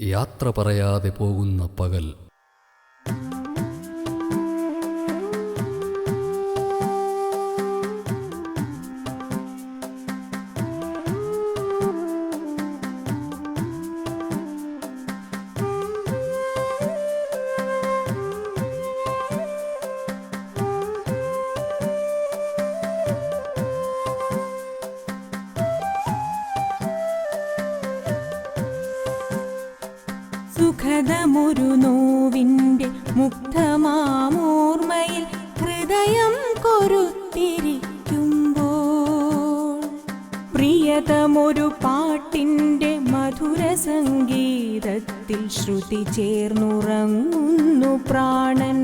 യാത്ര പറയാതെ പോകുന്ന പകൽ. സുഖദമൊരു നോവിന്റെ മുക്തമാമോർമ്മയിൽ ഹൃദയം കൊരുത്തിരിക്കുമ്പോൾ. പ്രിയതമൊരു പാട്ടിന്റെ മധുര സംഗീതത്തിൽ ശ്രുതി ചേർന്നുറങ്ങുന്നു പ്രാണൻ.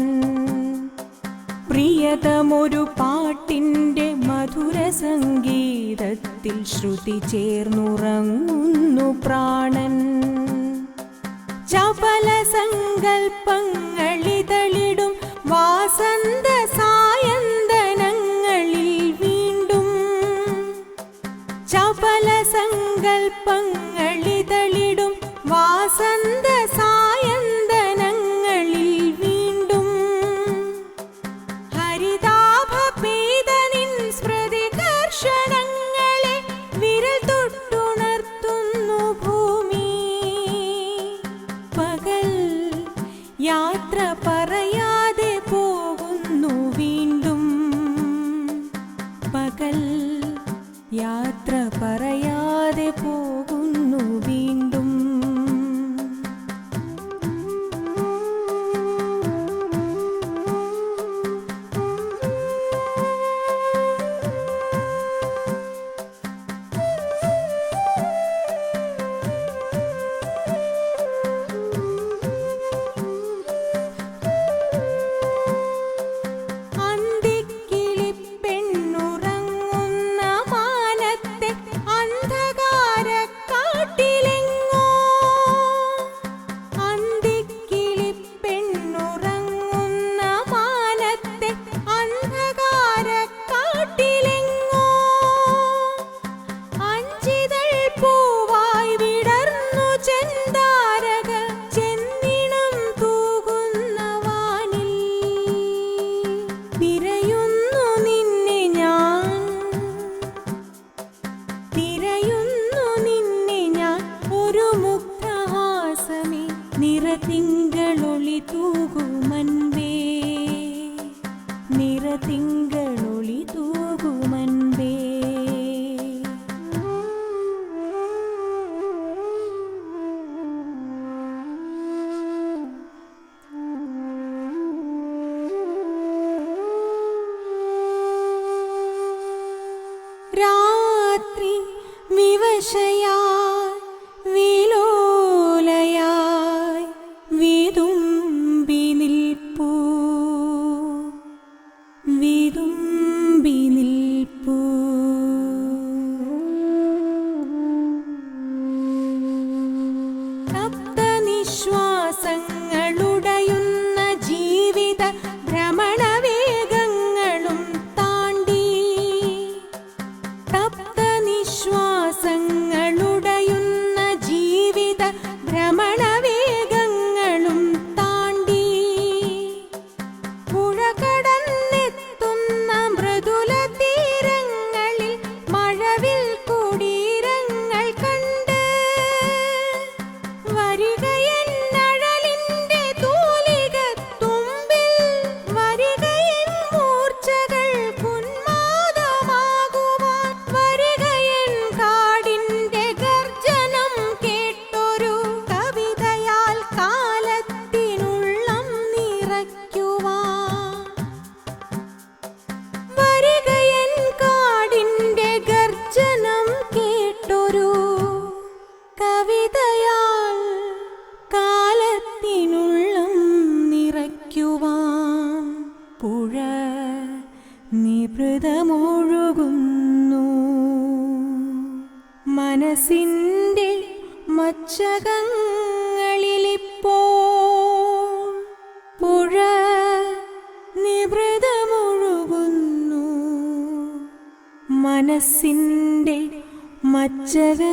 പ്രിയതമൊരു പാട്ടിന്റെ മധുര സംഗീതത്തിൽ ശ്രുതി ചേർന്നുറങ്ങുന്നു പ്രാണൻ. ചപല സങ്കൽപ്പങ്ങളിതളിടും. വാസന്ത സായന്തനങ്ങളിൽ വീണ്ടും. ചപല സങ്കൽപ്പങ്ങളിതളിടും. വാസന്ത സായന്തനങ്ങളിൽ യാത്ര പറയാതെ നിറതിങ്കളൊളി തൂകുമൻപേ നിറതിങ്കളൊളി തൂകുമൻപേ രാത്രി വിവശയായി നിഭൃതമൊഴുകുന്നു മനസ്സിന്റെ മച്ചകങ്ങളിലിപ്പോ പുഴ നിഭൃതമൊഴുകുന്നു മനസ്സിന്റെ മച്ചകങ്ങളിലിപ്പോ